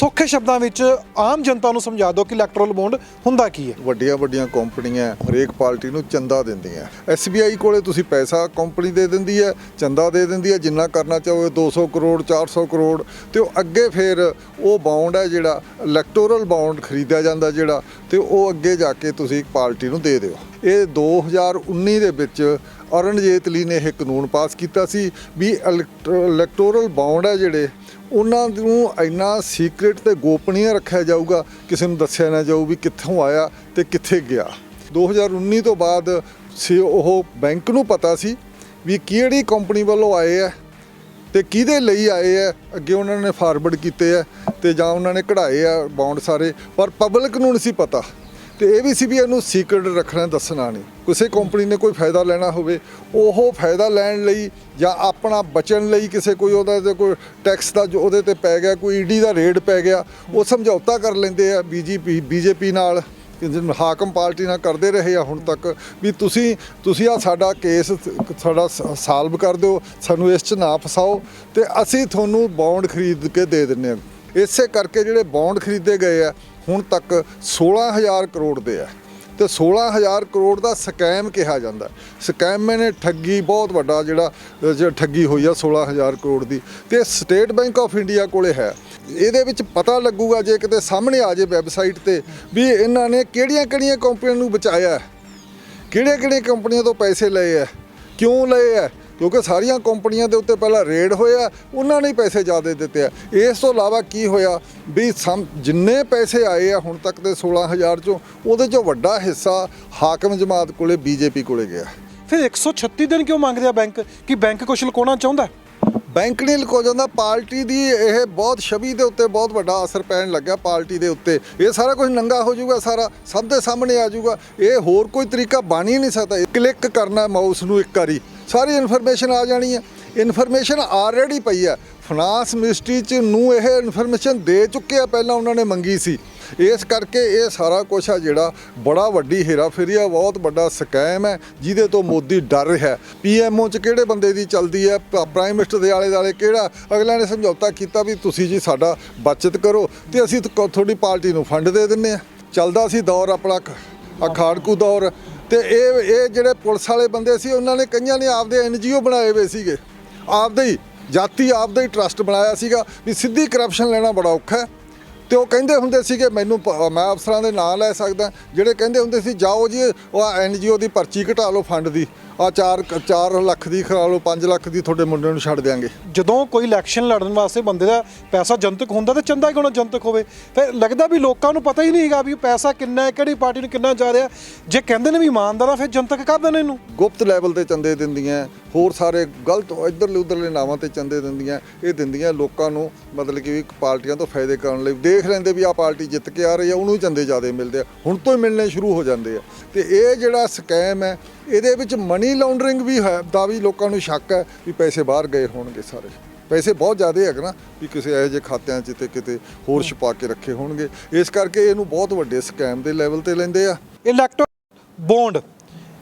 ਸੌਖੇ ਸ਼ਬਦਾਂ ਵਿੱਚ ਆਮ ਜਨਤਾ ਨੂੰ ਸਮਝਾ ਦਿਓ ਕਿ ਇਲੈਕਟਰਲ ਬੌਂਡ ਹੁੰਦਾ ਕੀ ਹੈ। ਵੱਡੀਆਂ ਵੱਡੀਆਂ ਕੰਪਨੀਆਂ ਹਰੇਕ ਪਾਰਟੀ ਨੂੰ ਚੰਦਾ ਦਿੰਦੀਆਂ। SBI ਕੋਲੇ ਤੁਸੀਂ ਪੈਸਾ ਕੰਪਨੀ ਦੇ ਦਿੰਦੀ ਹੈ, ਚੰਦਾ ਦੇ ਦਿੰਦੀ ਹੈ, ਜਿੰਨਾ ਕਰਨਾ ਚਾਹੋਗੇ 200 ਕਰੋੜ 400 ਕਰੋੜ, ਤੇ ਉਹ ਅੱਗੇ ਫਿਰ ਉਹ ਬਾਉਂਡ ਹੈ ਜਿਹੜਾ ਇਲੈਕਟੋਰਲ ਬਾਉਂਡ ਖਰੀਦਿਆ ਜਾਂਦਾ ਜਿਹੜਾ, ਤੇ ਉਹ ਅੱਗੇ ਜਾ ਕੇ ਤੁਸੀਂ ਇੱਕ ਪਾਰਟੀ ਨੂੰ ਦੇ ਦਿਓ। ਇਹ 2019 ਦੇ ਵਿੱਚ ਅਰੁਣ ਜੇਤਲੀ ਨੇ ਇਹ ਕਾਨੂੰਨ ਪਾਸ ਕੀਤਾ ਸੀ ਵੀ ਇਲੈਕਟੋਰਲ ਬਾਉਂਡ ਹੈ ਜਿਹੜੇ ਉਹਨਾਂ ਨੂੰ ਇੰਨਾ ਸੀਕ੍ਰੀਟ ਤੇ ਗੋਪਨੀय ਰੱਖਿਆ ਜਾਊਗਾ, ਕਿਸੇ ਨੂੰ ਦੱਸਿਆ ਨਾ ਜਾਊ ਵੀ ਕਿੱਥੋਂ ਆਇਆ ਤੇ ਕਿੱਥੇ ਗਿਆ। 2019 ਤੋਂ ਬਾਅਦ ਸੀ ਉਹ ਬੈਂਕ ਨੂੰ ਪਤਾ ਸੀ ਵੀ ਕਿਹੜੀ ਕੰਪਨੀ ਵੱਲੋਂ ਆਏ ਆ ਤੇ ਕਿਹਦੇ ਲਈ ਆਏ ਆ, ਅੱਗੇ ਉਹਨਾਂ ਨੇ ਫਾਰਵਰਡ ਕੀਤੇ ਆ ਤੇ ਜਾਂ ਉਹਨਾਂ ਨੇ ਕਢਾਏ ਆ ਬਾਉਂਡ ਸਾਰੇ, ਪਰ ਪਬਲਿਕ ਨੂੰ ਨਹੀਂ ਸੀ ਪਤਾ। ਤੇ ਇਹ ਵੀ ਸੀ ਵੀ ਇਹਨੂੰ ਸੀਕ੍ਰੀਟ ਰੱਖਣਾ, ਦੱਸਣਾ ਨਹੀਂ। ਕਿਸੇ ਕੰਪਨੀ ਨੇ ਕੋਈ ਫਾਇਦਾ ਲੈਣਾ ਹੋਵੇ, ਉਹ ਫਾਇਦਾ ਲੈਣ ਲਈ ਜਾਂ ਆਪਣਾ ਬਚਣ ਲਈ ਕਿਸੇ ਕੋਈ ਉਹਦਾ ਤੇ ਕੋਈ ਟੈਕਸ ਦਾ ਜੋ ਉਹਦੇ ਤੇ ਪੈ ਗਿਆ, ਕੋਈ ਈਡੀ ਦਾ ਰੇਡ ਪੈ ਗਿਆ, ਉਹ ਸਮਝੌਤਾ ਕਰ ਲੈਂਦੇ ਆ ਬੀਜੇਪੀ ਬੀਜੇਪੀ ਨਾਲ, ਕਿ ਜਿਹਨੂੰ ਹਾਕਮ ਪਾਰਟੀ ਨਾਲ ਕਰਦੇ ਰਹੇ ਆ ਹੁਣ ਤੱਕ, ਵੀ ਤੁਸੀਂ ਤੁਸੀਂ ਆ ਸਾਡਾ ਕੇਸ ਸਾਡਾ ਸਾਲਵ ਕਰ ਦਿਓ, ਸਾਨੂੰ ਇਸ 'ਚ ਨਾ ਫਸਾਓ, ਤੇ ਅਸੀਂ ਤੁਹਾਨੂੰ ਬੌਂਡ ਖਰੀਦ ਕੇ ਦੇ ਦਿੰਨੇ ਆ। ਇਸੇ ਕਰਕੇ ਜਿਹੜੇ ਬੌਂਡ ਖਰੀਦੇ ਗਏ ਆ ਹੁਣ ਤੱਕ 16000 ਕਰੋੜ ਦੇ ਆ। ਤੇ 16000 ਕਰੋੜ ਦਾ ਸਕੈਮ ਕਿਹਾ ਜਾਂਦਾ। ਸਕੈਮ ਨੇ ਠੱਗੀ, ਬਹੁਤ ਵੱਡਾ ਜਿਹੜਾ ਠੱਗੀ ਹੋਈ ਆ 16000 ਕਰੋੜ ਦੀ। ਤੇ ਸਟੇਟ ਬੈਂਕ ਆਫ ਇੰਡੀਆ ਕੋਲੇ ਹੈ। ਇਹਦੇ ਵਿੱਚ ਪਤਾ ਲੱਗੂਗਾ ਜੇ ਕਿਤੇ ਸਾਹਮਣੇ ਆ ਜੇ ਵੈਬਸਾਈਟ ਤੇ ਵੀ ਇਹਨਾਂ ਨੇ ਕਿਹੜੀਆਂ-ਕਿਹੜੀਆਂ ਕੰਪਨੀਆਂ ਨੂੰ ਬਚਾਇਆ। ਹੈ ਕਿਹੜੀਆਂ-ਕਿਹੜੀਆਂ ਕੰਪਨੀਆਂ ਤੋਂ ਪੈਸੇ ਲਏ ਆ। ਕਿਉਂ ਲਏ ਆ? ਕਿਉਂਕਿ ਸਾਰੀਆਂ ਕੰਪਨੀਆਂ ਦੇ ਉੱਤੇ ਪਹਿਲਾਂ ਰੇਡ ਹੋਇਆ ਉਹਨਾਂ ਨੇ ਪੈਸੇ ਜ਼ਿਆਦਾ ਦਿੱਤੇ ਆ। ਇਸ ਤੋਂ ਇਲਾਵਾ ਕੀ ਹੋਇਆ ਵੀ ਜਿੰਨੇ ਪੈਸੇ ਆਏ ਆ ਹੁਣ ਤੱਕ ਦੇ 16000 ਚੋਂ ਉਹਦੇ ਚੋਂ ਵੱਡਾ ਹਿੱਸਾ ਹਾਕਮ ਜਮਾਤ ਕੋਲੇ ਬੀਜੇਪੀ ਕੋਲੇ ਗਿਆ। ਫਿਰ 136 ਦਿਨ ਕਿਉਂ ਮੰਗਦੇ ਆ ਬੈਂਕ? ਕਿ ਬੈਂਕ ਕੁਛ ਲੁਕਾਉਣਾ ਚਾਹੁੰਦਾ? ਬੈਂਕ ਨੇ ਲੁਕੋ ਜਾਂਦਾ ਪਾਰਟੀ ਦੀ ਇਹ ਬਹੁਤ ਛਵੀ ਦੇ ਉੱਤੇ ਬਹੁਤ ਵੱਡਾ ਅਸਰ ਪੈਣ ਲੱਗਾ ਪਾਰਟੀ ਦੇ ਉੱਤੇ। ਇਹ ਸਾਰਾ ਕੁਝ ਨੰਗਾ ਹੋ ਜਾਊਗਾ ਸਾਰਾ ਸਭ ਦੇ ਸਾਹਮਣੇ ਆ ਜਾਊਗਾ। ਇਹ ਹੋਰ ਕੋਈ ਤਰੀਕਾ ਬਣ ਹੀ ਨਹੀਂ ਸਕਦਾ। ਕਲਿੱਕ ਕਰਨਾ ਮਾਊਸ ਨੂੰ ਇੱਕ ਵਾਰੀ। ਸਾਰੀ ਇਨਫੋਰਮੇਸ਼ਨ ਆ ਜਾਣੀ ਹੈ। ਇਨਫੋਰਮੇਸ਼ਨ ਆਲਰੇਡੀ ਪਈ ਹੈ। ਫਾਈਨਾਂਸ ਮਿਨਿਸਟਰੀ ਚ ਨੂੰ ਇਹ ਇਨਫੋਰਮੇਸ਼ਨ ਦੇ ਚੁੱਕੇ ਆ, ਪਹਿਲਾਂ ਉਹਨਾਂ ਨੇ ਮੰਗੀ ਸੀ। ਇਸ ਕਰਕੇ ਇਹ ਸਾਰਾ ਕੁਝ ਆ ਜਿਹੜਾ ਬੜਾ ਵੱਡੀ ਹੇਰਾਫੇਰੀ ਆ ਬਹੁਤ ਵੱਡਾ ਸਕੈਮ ਹੈ, ਜਿਹਦੇ ਤੋਂ ਮੋਦੀ ਡਰ ਰਿਹਾ। ਹੈ ਪੀਐਮਓ ਚ ਕਿਹੜੇ ਬੰਦੇ ਦੀ ਚਲਦੀ ਹੈ? ਪ- ਪ੍ਰਾਈਮ ਮਿਨਿਸਟਰ ਦੇ ਆਲੇ ਦੁਆਲੇ ਕਿਹੜਾ? ਅਗਲਿਆਂ ਨੇ ਸਮਝੌਤਾ ਕੀਤਾ ਵੀ ਤੁਸੀਂ ਜੀ ਸਾਡਾ ਬਚਤ ਕਰੋ ਤੇ ਅਸੀਂ ਤੁਹਾਡੀ ਪਾਰਟੀ ਨੂੰ ਫੰਡ ਦੇ ਦਿੰਨੇ ਆ। ਚੱਲਦਾ ਸੀ ਦੌਰ ਆਪਣਾ ਅਖਾੜਕੂ ਦੌਰ। ਤੇ ਇਹ ਇਹ ਜਿਹੜੇ ਪੁਲਿਸ ਵਾਲੇ ਬੰਦੇ ਸੀ, ਉਹਨਾਂ ਨੇ ਕਈਆਂ ਨੇ ਆਪਦੇ ਐਨਜੀਓ ਬਣਾਏ ਹੋਏ ਸੀਗੇ। ਆਪਦੇ ਹੀ, ਜਾਤੀ ਆਪਦਾ ਹੀ ਟਰਸਟ ਬਣਾਇਆ ਸੀਗਾ ਵੀ ਸਿੱਧੀ ਕਰਪਸ਼ਨ ਲੈਣਾ ਬੜਾ ਔਖਾ ਹੈ। ਤੇ ਉਹ ਕਹਿੰਦੇ ਹੁੰਦੇ ਸੀਗੇ, ਮੈਨੂੰ ਪ- ਮੈਂ ਅਫਸਰਾਂ ਦੇ ਨਾਂ ਲੈ ਸਕਦਾ। ਜਿਹੜੇ ਕਹਿੰਦੇ ਹੁੰਦੇ ਸੀ, ਜਾਓ ਜੀ, ਉਹ ਐਨਜੀਓ ਦੀ ਪਰਚੀ ਘਟਾ ਲਓ ਫੰਡ ਦੀ। ਆ 4 4 ਲੱਖ ਦੀ ਕਰਾ ਲਓ 5 ਲੱਖ ਦੀ ਤੁਹਾਡੇ ਮੁੰਡੇ ਨੂੰ ਛੱਡ ਦਿਆਂਗੇ। ਜਦੋਂ ਕੋਈ ਇਲੈਕਸ਼ਨ ਲੜਨ ਵਾਸਤੇ ਬੰਦੇ ਦਾ ਪੈਸਾ ਜਨਤਕ ਹੁੰਦਾ ਤੇ ਚੰਦਾ ਕਿਉਂ ਨਾ ਜਨਤਕ ਹੋਵੇ। ਫਿਰ ਲੱਗਦਾ ਵੀ ਲੋਕਾਂ ਨੂੰ ਪਤਾ ਹੀ ਨਹੀਂ ਹੈਗਾ ਵੀ ਪੈਸਾ ਕਿੰਨਾ ਹੈ ਕਿਹੜੀ ਪਾਰਟੀ ਨੂੰ ਕਿੰਨਾ ਜਾ ਰਿਹਾ। ਜੇ ਕਹਿੰਦੇ ਨੇ ਵੀ ਇਮਾਨਦਾਰ ਆ ਫਿਰ ਜਨਤਕ ਕਰ ਦੇਣ ਇਹਨੂੰ? ਗੁਪਤ ਲੈਵਲ ਤੇ ਚੰਦੇ ਦਿੰਦੀਆਂ ਹੋਰ ਸਾਰੇ ਗਲਤ ਇਧਰਲੇ ਉਧਰਲੇ ਨਾਵਾਂ ਤੇ ਚੰਦੇ ਦਿੰਦੀਆਂ ਇਹ ਦਿੰਦੀਆਂ ਲੋਕਾਂ ਨੂੰ ਮਤਲਬ ਕਿ ਪਾਰਟੀਆਂ ਤੋਂ ਫਾਇਦੇ ਕਰਨ ਲਈ। ਦੇਖ ਲੈਂਦੇ ਵੀ ਆ ਪਾਰਟੀ ਜਿੱਤ ਕੇ ਆ ਰਹੀ ਆ ਉਹਨੂੰ ਹੀ ਚੰਦੇ ਜ਼ਿਆਦੇ ਮਿਲਦੇ ਆ। ਹੁਣ ਤੋਂ ਹੀ ਮਿਲਣੇ ਸ਼ੁਰੂ ਹੋ ਜਾਂਦੇ ਆ। ਤੇ ਇਹ ਜਿਹੜਾ ਸਕੈਮ ਹੈ ਇਹਦੇ ਵਿੱਚ ਮਨੀ ਲਾਉਂਡਰਿੰਗ ਵੀ ਹੈ, ਦਾ ਵੀ ਲੋਕਾਂ ਨੂੰ ਸ਼ੱਕ ਹੈ ਵੀ ਪੈਸੇ ਬਾਹਰ ਗਏ ਹੋਣਗੇ ਸਾਰੇ। ਪੈਸੇ ਬਹੁਤ ਜ਼ਿਆਦਾ ਹੈਗੇ ਨਾ, ਵੀ ਕਿਸੇ ਇਹੋ ਜਿਹੇ ਖਾਤਿਆਂ 'ਚ ਤੇ ਕਿਤੇ ਹੋਰ ਛੁਪਾ ਕੇ ਰੱਖੇ ਹੋਣਗੇ। ਇਸ ਕਰਕੇ ਇਹਨੂੰ ਬਹੁਤ ਵੱਡੇ ਸਕੈਮ ਦੇ ਲੈਵਲ ਤੇ ਲੈਂਦੇ ਆ। ਇਲੈਕਟਰ ਬੌਂਡ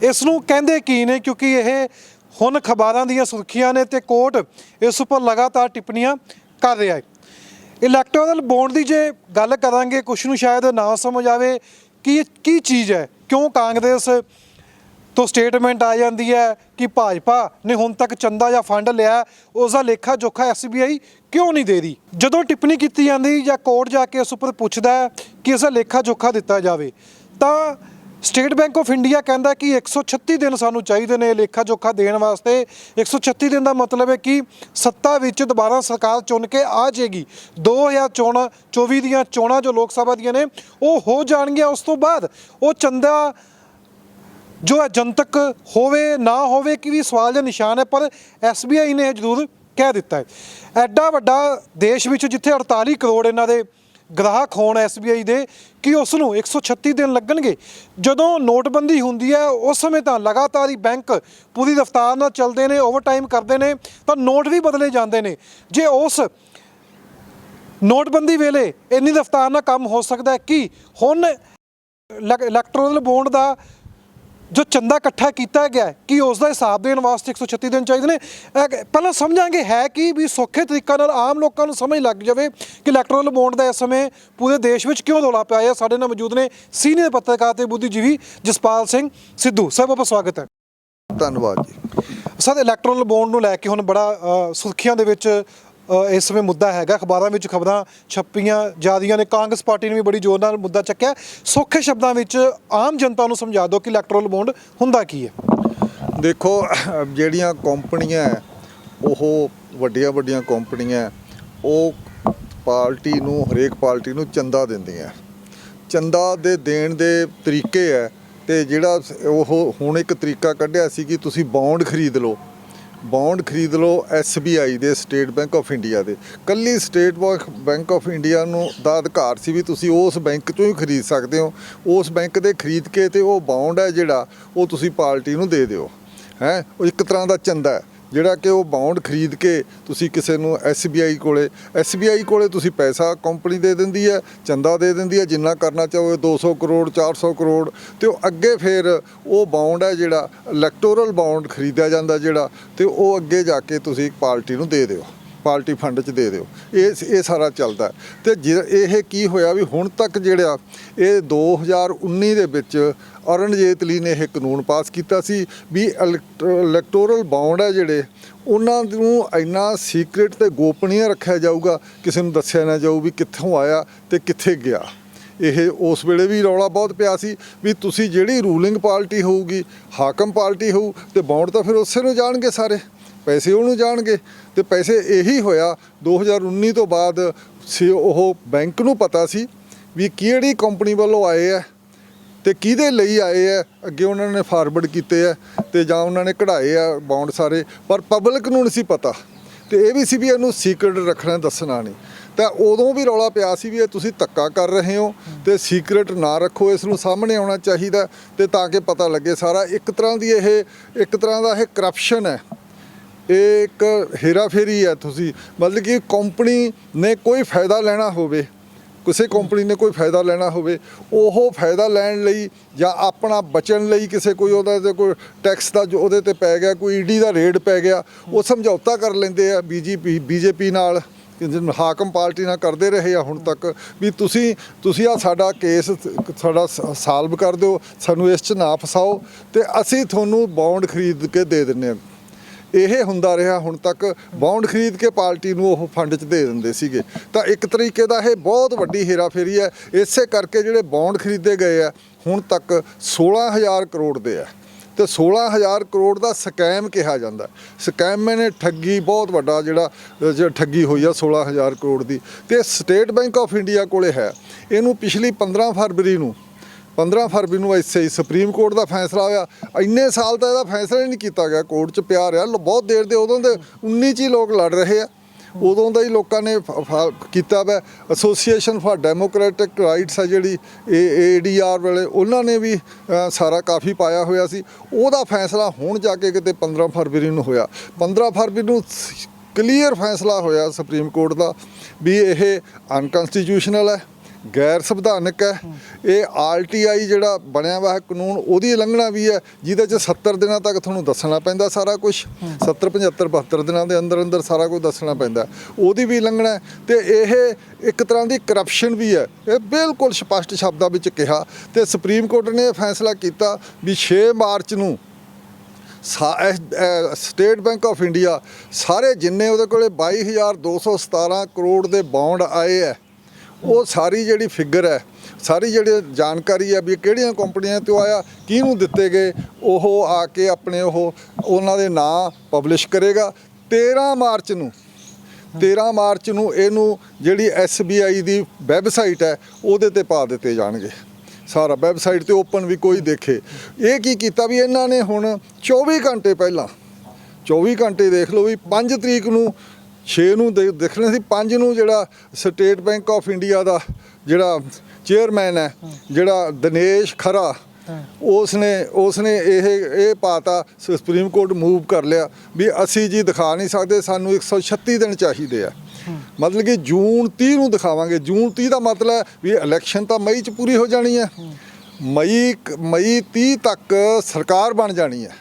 ਇਸ ਨੂੰ ਕਹਿੰਦੇ ਕੀ ਨੇ? ਕਿਉਂਕਿ ਇਹ ਹੁਣ ਅਖਬਾਰਾਂ ਦੀਆਂ ਸੁਰਖੀਆਂ ਨੇ ਤੇ ਕੋਰਟ ਇਸ ਉੱਪਰ ਲਗਾਤਾਰ ਟਿੱਪਣੀਆਂ ਕਰ ਰਿਹਾ ਹੈ। ਇਲੈਕਟੋਰਲ ਬੌਂਡ ਦੀ ਜੇ ਗੱਲ ਕਰਾਂਗੇ, ਕੁਛ ਨੂੰ ਸ਼ਾਇਦ ਨਾ ਸਮਝ ਆਵੇ, ਕਿ ਇਹ ਕੀ ਚੀਜ਼ ਹੈ? ਕਿਉਂ ਕਾਂਗਰਸ ਤੋਂ ਸਟੇਟਮੈਂਟ ਆ ਜਾਂਦੀ ਹੈ ਕਿ ਭਾਜਪਾ ਨੇ ਹੁਣ ਤੱਕ ਚੰਦਾ ਜਾਂ ਫੰਡ ਲਿਆ, ਉਸ ਦਾ ਲੇਖਾ ਜੋਖਾ ਐਸਬੀਆਈ ਕਿਉਂ ਨਹੀਂ ਦੇ ਰਹੀ? ਜਦੋਂ ਟਿੱਪਣੀ ਕੀਤੀ ਜਾਂਦੀ ਜਾਂ ਕੋਰਟ ਜਾ ਕੇ ਉਸ ਉੱਪਰ ਪੁੱਛਦਾ ਕਿ ਇਸ ਦਾ ਲੇਖਾ ਜੋਖਾ ਦਿੱਤਾ ਜਾਵੇ, ਤਾਂ ਸਟੇਟ ਬੈਂਕ ਆਫ ਇੰਡੀਆ ਕਹਿੰਦਾ ਕਿ 136 ਦਿਨ ਸਾਨੂੰ ਚਾਹੀਦੇ ਨੇ ਲੇਖਾ ਜੋਖਾ ਦੇਣ ਵਾਸਤੇ। 136 ਦਿਨ ਦਾ ਮਤਲਬ ਹੈ ਕਿ ਸੱਤਾ ਵਿੱਚ ਦੁਬਾਰਾ ਸਰਕਾਰ ਚੁਣ ਕੇ ਆ ਜਾਏਗੀ। 2024 ਦੀਆਂ ਚੋਣਾਂ ਜੋ ਲੋਕ ਸਭਾ ਦੀਆਂ ਨੇ, ਉਹ ਹੋ ਜਾਣਗੀਆਂ। ਉਸ ਤੋਂ ਬਾਅਦ ਉਹ ਚੰਦਾ ਜੋ ਹੈ ਜਨਤਕ ਹੋਵੇ, ਨਾ ਹੋਵੇ, ਕਿ ਵੀ ਸਵਾਲ ਦਾ ਨਿਸ਼ਾਨ ਹੈ, ਪਰ SBI ਨੇ ਇਹ ਜ਼ਰੂਰ ਕਹਿ ਦਿੱਤਾ ਹੈ। ਐਡਾ ਵੱਡਾ ਦੇਸ਼ ਵਿੱਚ ਜਿੱਥੇ 48 ਕਰੋੜ ਇਹਨਾਂ ਦੇ ਗ੍ਰਾਹਕ ਹੋਣ SBI ਦੇ, ਕਿ ਉਸ ਨੂੰ 136 ਦਿਨ ਲੱਗਣਗੇ? ਜਦੋਂ ਨੋਟਬੰਦੀ ਹੁੰਦੀ ਹੈ, ਉਸ ਸਮੇਂ ਤਾਂ ਲਗਾਤਾਰ ਹੀ ਬੈਂਕ ਪੂਰੀ ਰਫ਼ਤਾਰ ਨਾਲ ਚੱਲਦੇ ਨੇ, ਓਵਰਟਾਈਮ ਕਰਦੇ ਨੇ, ਤਾਂ ਨੋਟ ਵੀ ਬਦਲੇ ਜਾਂਦੇ ਨੇ। ਜੇ ਉਸ ਨੋਟਬੰਦੀ ਵੇਲੇ ਇੰਨੀ ਰਫ਼ਤਾਰ ਨਾਲ ਕੰਮ ਹੋ ਸਕਦਾ ਹੈ, ਕਿ ਹੁਣ ਇਲੈਕਟ੍ਰੋਨਲ ਬੌਂਡ ਦਾ ਜੋ ਚੰਦਾ ਇਕੱਠਾ ਕੀਤਾ ਗਿਆ ਕੀ ਉਸ ਦਾ ਹਿਸਾਬ ਦੇਣ ਵਾਸਤੇ 136 ਦਿਨ ਚਾਹੀਦੇ ਨੇ? ਪਹਿਲਾਂ ਸਮਝਾਂਗੇ ਹੈ ਕਿ ਵੀ ਸੌਖੇ ਤਰੀਕਾ ਨਾਲ ਆਮ ਲੋਕਾਂ ਨੂੰ ਸਮਝ ਲੱਗ ਜਾਵੇ ਕਿ ਇਲੈਕਟ੍ਰੋਨਲ ਬੌਂਡ ਦਾ ਇਸ ਸਮੇਂ ਪੂਰੇ ਦੇਸ਼ ਵਿੱਚ ਕਿਉਂ ਰੌਲਾ ਪਿਆ ਹੈ। ਸਾਡੇ ਨਾਲ ਮੌਜੂਦ ਨੇ ਸੀਨੀਅਰ ਪੱਤਰਕਾਰ ਤੇ ਬੁੱਧੀਜੀਵੀ ਜਸਪਾਲ ਸਿੰਘ ਸਿੱਧੂ। ਸਰ ਬਹੁਤ ਸਵਾਗਤ ਹੈ। ਧੰਨਵਾਦ ਜੀ। ਸਰ ਇਲੈਕਟ੍ਰੋਨਲ ਬੌਂਡ ਨੂੰ ਲੈ ਕੇ ਹੁਣ ਬੜਾ ਸੁਰਖੀਆਂ ਦੇ ਵਿੱਚ ਇਸ ਸਮੇਂ ਮੁੱਦਾ ਹੈਗਾ ਅਖਬਾਰਾਂ ਵਿੱਚ ਖਬਰਾਂ ਛਪੀਆਂ ਜਾ ਰਹੀਆਂ ਨੇ ਕਾਂਗਰਸ ਪਾਰਟੀ ਨੇ ਵੀ ਬੜੀ ਜ਼ੋਰ ਨਾਲ ਮੁੱਦਾ ਚੱਕਿਆ। ਸੌਖੇ ਸ਼ਬਦਾਂ ਵਿੱਚ ਆਮ ਜਨਤਾ ਨੂੰ ਸਮਝਾ ਦਿਓ ਕਿ ਇਲੈਕਟ੍ਰੋਲ ਬੌਂਡ ਹੁੰਦਾ ਕੀ ਹੈ। ਦੇਖੋ ਜਿਹੜੀਆਂ ਕੰਪਨੀਆਂ ਹੈ, ਉਹ ਵੱਡੀਆਂ ਵੱਡੀਆਂ ਕੰਪਨੀਆਂ ਉਹ ਪਾਰਟੀ ਨੂੰ ਹਰੇਕ ਪਾਰਟੀ ਨੂੰ ਚੰਦਾ ਦਿੰਦੀਆਂ ਚੰਦਾ ਦੇ ਦੇਣ ਦੇ ਤਰੀਕੇ ਹੈ ਤੇ ਜਿਹੜਾ ਉਹ ਹੁਣ ਇੱਕ ਤਰੀਕਾ ਕੱਢਿਆ ਸੀ ਕਿ ਤੁਸੀਂ ਬੌਂਡ ਖਰੀਦ ਲਓ। ਬੌਂਡ ਖਰੀਦ ਲਓ SBI ਦੇ, ਸਟੇਟ ਬੈਂਕ ਆਫ ਇੰਡੀਆ ਦੇ। ਕੱਲੀ ਸਟੇਟ ਬੈਂਕ ਆਫ ਇੰਡੀਆ ਨੂੰ ਦਾ ਅਧਿਕਾਰ ਸੀ ਵੀ ਤੁਸੀਂ ਉਸ ਬੈਂਕ ਤੋਂ ਹੀ ਖਰੀਦ ਸਕਦੇ ਹੋ। ਉਸ ਬੈਂਕ ਦੇ ਖਰੀਦ ਕੇ ਤੇ ਉਹ ਬੌਂਡ ਹੈ ਜਿਹੜਾ, ਉਹ ਤੁਸੀਂ ਪਾਰਟੀ ਨੂੰ ਦੇ ਦਿਓ। ਹੈ? ਉਹ ਇੱਕ ਤਰ੍ਹਾਂ ਦਾ ਚੰਦਾ ਹੈ। ਜਿਹੜਾ ਕਿ ਉਹ ਬੌਂਡ ਖਰੀਦ ਕੇ ਤੁਸੀਂ ਕਿਸੇ ਨੂੰ SBI ਕੋਲੇ SBI ਕੋਲੇ ਤੁਸੀਂ ਪੈਸਾ ਕੰਪਨੀ ਦੇ ਦਿੰਦੀ ਹੈ, ਚੰਦਾ ਦੇ ਦਿੰਦੀ ਹੈ, ਜਿੰਨਾ ਕਰਨਾ ਚਾਹੋ 200 ਕਰੋੜ 400 ਕਰੋੜ, ਤੇ ਉਹ ਅੱਗੇ ਫਿਰ ਉਹ ਬੌਂਡ ਹੈ ਜਿਹੜਾ ਇਲੈਕਟੋਰਲ ਬੌਂਡ ਖਰੀਦਿਆ ਜਾਂਦਾ ਜਿਹੜਾ, ਤੇ ਉਹ ਅੱਗੇ ਜਾ ਕੇ ਤੁਸੀਂ ਇੱਕ ਪਾਰਟੀ ਨੂੰ ਦੇ ਦਿਓ। ਪਾਰਟੀ ਫੰਡ 'ਚ ਦੇ ਦਿਓ। ਇਹ ਇਹ ਸਾਰਾ ਚੱਲਦਾ ਹੈ। ਤੇ ਇਹ ਕੀ ਹੋਇਆ ਵੀ ਹੁਣ ਤੱਕ ਜਿਹੜਾ ਇਹ 2019 ਦੇ ਵਿੱਚ ਅਰੁਣ ਜੇਤਲੀ ਨੇ ਇਹ ਕਾਨੂੰਨ ਪਾਸ ਕੀਤਾ ਸੀ ਵੀ ਇਲੈਕਟੋਰਲ ਬੌਂਡ ਹੈ ਜਿਹੜੇ, ਉਹਨਾਂ ਨੂੰ ਇੰਨਾ ਸੀਕ੍ਰੀਟ ਤੇ ਗੋਪਨੀय ਰੱਖਿਆ ਜਾਊਗਾ, ਕਿਸੇ ਨੂੰ ਦੱਸਿਆ ਨਾ ਜਾਊ ਵੀ ਕਿੱਥੋਂ ਆਇਆ ਤੇ ਕਿੱਥੇ ਗਿਆ। ਇਹ ਉਸ ਵੇਲੇ ਵੀ ਰੌਲਾ ਬਹੁਤ ਪਿਆ ਸੀ ਵੀ ਤੁਸੀਂ ਜਿਹੜੀ ਰੂਲਿੰਗ ਪਾਰਟੀ ਹੋਊਗੀ, ਹਾਕਮ ਪਾਰਟੀ ਹੋਊ ਤੇ ਬੌਂਡ ਤਾਂ ਫਿਰ ਉਸੇ ਨੂੰ ਜਾਣਗੇ ਸਾਰੇ। ਪੈਸੇ ਉਹਨੂੰ ਜਾਣਗੇ ਤੇ ਪੈਸੇ ਇਹੀ ਹੋਇਆ 2019 ਤੋਂ ਬਾਅਦ ਸੀ ਉਹ ਬੈਂਕ ਨੂੰ ਪਤਾ ਸੀ ਵੀ ਕਿਹੜੀ ਕੰਪਨੀ ਵੱਲੋਂ ਆਏ ਆ ਤੇ ਕਿਹਦੇ ਲਈ ਆਏ ਆ, ਅੱਗੇ ਉਹਨਾਂ ਨੇ ਫਾਰਵਰਡ ਕੀਤੇ ਆ ਤੇ ਜਾਂ ਉਹਨਾਂ ਨੇ ਕਢਾਏ ਆ ਬੌਂਡ ਸਾਰੇ, ਪਰ ਪਬਲਿਕ ਨੂੰ ਨਹੀਂ ਸੀ ਪਤਾ ਤੇ ਇਹ ਵੀ ਸੀ ਵੀ ਇਹਨੂੰ ਸੀਕ੍ਰੀਟ ਰੱਖਣਾ, ਦੱਸਣਾ ਨਹੀਂ। ਤਾਂ ਉਦੋਂ ਵੀ ਰੌਲਾ ਪਿਆ ਸੀ ਵੀ ਇਹ ਤੁਸੀਂ ਧੱਕਾ ਕਰ ਰਹੇ ਹੋ ਤੇ ਸੀਕ੍ਰੀਟ ਨਾ ਰੱਖੋ, ਇਸ ਨੂੰ ਸਾਹਮਣੇ ਆਉਣਾ ਚਾਹੀਦਾ ਤੇ ਤਾਂ ਕਿ ਪਤਾ ਲੱਗੇ ਸਾਰਾ ਇੱਕ ਤਰ੍ਹਾਂ ਦੀ ਇਹ, ਇੱਕ ਤਰ੍ਹਾਂ ਦਾ ਇਹ ਕਰਪਸ਼ਨ ਹੈ। ਇਹ ਇੱਕ ਹੇਰਾਫੇਰੀ ਹੈ ਤੁਸੀਂ। ਮਤਲਬ ਕਿ ਕੰਪਨੀ ਨੇ ਕੋਈ ਫਾਇਦਾ ਲੈਣਾ ਹੋਵੇ, ਕਿਸੇ ਕੰਪਨੀ ਨੇ ਕੋਈ ਫਾਇਦਾ ਲੈਣਾ ਹੋਵੇ, ਉਹ ਫਾਇਦਾ ਲੈਣ ਲਈ ਜਾਂ ਆਪਣਾ ਬਚਣ ਲਈ ਕਿਸੇ ਕੋਈ ਉਹਦਾ ਤੇ ਕੋਈ ਟੈਕਸ ਦਾ ਜੋ ਉਹਦੇ ਤੇ ਪੈ ਗਿਆ, ਕੋਈ ਈਡੀ ਦਾ ਰੇਡ ਪੈ ਗਿਆ, ਉਹ ਸਮਝੌਤਾ ਕਰ ਲੈਂਦੇ ਆ ਬੀਜੇਪੀ ਬੀਜੇਪੀ ਨਾਲ, ਕਿ ਜਿਹਨੂੰ ਹਾਕਮ ਪਾਰਟੀ ਨਾਲ ਕਰਦੇ ਰਹੇ ਆ ਹੁਣ ਤੱਕ, ਵੀ ਤੁਸੀਂ ਤੁਸੀਂ ਆ ਸਾਡਾ ਕੇਸ ਸਾਡਾ ਸਾਲਵ ਕਰ ਦਿਓ, ਸਾਨੂੰ ਇਸ 'ਚ ਨਾ ਫਸਾਓ ਤੇ ਅਸੀਂ ਤੁਹਾਨੂੰ ਬੌਂਡ ਖਰੀਦ ਕੇ ਦੇ ਦਿੰਨੇ ਆ। ਇਹ ਹੁੰਦਾ ਰਿਹਾ ਹੁਣ ਤੱਕ ਬੌਂਡ ਖਰੀਦ ਕੇ ਪਾਰਟੀ ਨੂੰ ਉਹ ਫੰਡ 'ਚ ਦੇ ਦਿੰਦੇ ਸੀਗੇ। ਤਾਂ ਇੱਕ ਤਰੀਕੇ ਦਾ ਇਹ ਬਹੁਤ ਵੱਡੀ ਹੇਰਾਫੇਰੀ ਹੈ। ਇਸੇ ਕਰਕੇ ਜਿਹੜੇ ਬੌਂਡ ਖਰੀਦੇ ਗਏ ਆ, ਹੁਣ ਤੱਕ 16000 ਕਰੋੜ ਦੇ ਆ। ਤੇ 16000 ਕਰੋੜ ਦਾ ਸਕੈਮ ਕਿਹਾ ਜਾਂਦਾ। ਸਕੈਮ ਨੇ ਠੱਗੀ, ਬਹੁਤ ਵੱਡਾ ਜਿਹੜਾ ਠੱਗੀ ਹੋਈ ਆ 16000 ਕਰੋੜ ਦੀ। ਤੇ ਸਟੇਟ ਬੈਂਕ ਆਫ ਇੰਡੀਆ ਕੋਲੇ ਹੈ। ਇਹਨੂੰ ਪਿਛਲੀ 15 ਫਰਵਰੀ ਨੂੰ 15 ਫਰਵਰੀ ਨੂੰ ਐਸੇ ਹੀ ਸੁਪਰੀਮ ਕੋਰਟ ਦਾ ਫੈਸਲਾ ਹੋਇਆ। ਇੰਨੇ ਸਾਲ ਤਾਂ ਇਹਦਾ ਫੈਸਲਾ ਹੀ ਨਹੀਂ ਕੀਤਾ ਗਿਆ। ਕੋਰਟ 'ਚ ਪਿਆ ਰਿਹਾ। ਲੋ- ਬਹੁਤ ਦੇਰ ਦੇ ਉਦੋਂ ਦੇ 19 'ਚ ਹੀ ਲੋਕ ਲੜ ਰਹੇ ਆ। ਉਦੋਂ ਦਾ ਹੀ ਲੋਕਾਂ ਨੇ ਫ- ਕੀਤਾ ਵਾ ਐਸੋਸੀਏਸ਼ਨ ਫਾਰ ਡੈਮੋਕ੍ਰੈਟਿਕ ਰਾਈਟਸ ਆ ਜਿਹੜੀ ਏਡੀਆਰ ਵਾਲੇ, ਉਹਨਾਂ ਨੇ ਵੀ ਸਾਰਾ ਕਾਫੀ ਪਾਇਆ ਹੋਇਆ ਸੀ। ਉਹਦਾ ਫੈਸਲਾ ਹੁਣ ਜਾ ਕੇ ਕਿਤੇ 15 ਫਰਵਰੀ ਨੂੰ ਹੋਇਆ। 15 ਫਰਵਰੀ ਨੂੰ ਕਲੀਅਰ ਫੈਸਲਾ ਹੋਇਆ ਸੁਪਰੀਮ ਕੋਰਟ ਦਾ ਵੀ ਇਹ ਅਨਕਨਸਟੀਟਿਊਸ਼ਨਲ ਹੈ। ਗੈਰ ਸੰਵਿਧਾਨਕ ਹੈ। ਇਹ ਆਰਟੀਆਈ ਜਿਹੜਾ ਬਣਿਆ ਵਾ ਹੈ ਕਾਨੂੰਨ, ਉਹਦੀ ਉਲੰਘਣਾ ਵੀ ਹੈ, ਜਿਹਦੇ ਚ 70 ਦਿਨਾਂ ਤੱਕ ਤੁਹਾਨੂੰ ਦੱਸਣਾ ਪੈਂਦਾ ਸਾਰਾ ਕੁਝ 70 75 72 ਦਿਨਾਂ ਦੇ ਅੰਦਰ ਅੰਦਰ ਸਾਰਾ ਕੁਝ ਦੱਸਣਾ ਪੈਂਦਾ। ਉਹਦੀ ਵੀ ਉਲੰਘਣਾ ਹੈ ਤੇ ਇਹ ਇੱਕ ਤਰ੍ਹਾਂ ਦੀ ਕਰਪਸ਼ਨ ਵੀ ਹੈ। ਇਹ ਬਿਲਕੁਲ ਸਪਸ਼ਟ ਸ਼ਬਦਾਂ ਵਿੱਚ ਕਿਹਾ ਤੇ ਸੁਪਰੀਮ ਕੋਰਟ ਨੇ ਇਹ ਫੈਸਲਾ ਕੀਤਾ ਵੀ 6 ਮਾਰਚ ਨੂੰ ਸਟੇਟ ਬੈਂਕ ਆਫ ਇੰਡੀਆ ਸਾਰੇ ਜਿੰਨੇ ਉਹਦੇ ਕੋਲੇ 22217 ਕਰੋੜ ਦੇ ਬੌਂਡ ਆਏ ਹੈ ਉਹ ਸਾਰੀ ਜਿਹੜੀ ਫਿਗਰ ਹੈ, ਸਾਰੀ ਜਿਹੜੀ ਜਾਣਕਾਰੀ ਹੈ ਵੀ ਕਿਹੜੀਆਂ ਕੰਪਨੀਆਂ ਤੋਂ ਆਇਆ, ਕਿਹਨੂੰ ਦਿੱਤੇ ਗਏ, ਉਹ ਆ ਕੇ ਆਪਣੇ ਉਹ, ਉਹਨਾਂ ਦੇ ਨਾਂ ਪਬਲਿਸ਼ ਕਰੇਗਾ। 13 ਮਾਰਚ ਨੂੰ 13 ਮਾਰਚ ਨੂੰ ਇਹਨੂੰ ਜਿਹੜੀ SBI ਦੀ ਵੈਬਸਾਈਟ ਹੈ, ਉਹਦੇ ਤੇ ਪਾ ਦਿੱਤੇ ਜਾਣਗੇ। ਸਾਰਾ ਵੈਬਸਾਈਟ ਤੇ ਓਪਨ ਵੀ ਕੋਈ ਦੇਖੇ। ਇਹ ਕੀ ਕੀਤਾ ਵੀ ਇਹਨਾਂ ਨੇ ਹੁਣ 24 ਘੰਟੇ ਪਹਿਲਾਂ 24 ਘੰਟੇ ਦੇਖ ਲਓ ਵੀ 5 ਤਰੀਕ ਨੂੰ 6 ਨੂੰ ਦੇਖਣੇ ਸੀ 5 ਨੂੰ ਜਿਹੜਾ ਸਟੇਟ ਬੈਂਕ ਆਫ ਇੰਡੀਆ ਦਾ ਜਿਹੜਾ ਚੇਅਰਮੈਨ ਹੈ ਜਿਹੜਾ ਦਿਨੇਸ਼ ਖਰਾ ਉਸ ਨੇ ਉਸ ਨੇ ਇਹ ਇਹ ਪਾਤਾ ਸੁਪਰੀਮ ਕੋਰਟ ਮੂਵ ਕਰ ਲਿਆ ਵੀ ਅਸੀਂ ਜੀ ਦਿਖਾ ਨਹੀਂ ਸਕਦੇ ਸਾਨੂੰ 136 ਦਿਨ ਚਾਹੀਦੇ ਆ। ਮਤਲਬ ਕਿ ਜੂਨ 30 ਨੂੰ ਦਿਖਾਵਾਂਗੇ। ਜੂਨ 30 ਦਾ ਮਤਲਬ ਹੈ ਵੀ ਇਲੈਕਸ਼ਨ ਤਾਂ ਮਈ ਚ ਪੂਰੀ ਹੋ ਜਾਣੀ ਹੈ। ਮਈ ਮਈ 30 ਤੱਕ ਸਰਕਾਰ ਬਣ ਜਾਣੀ ਹੈ।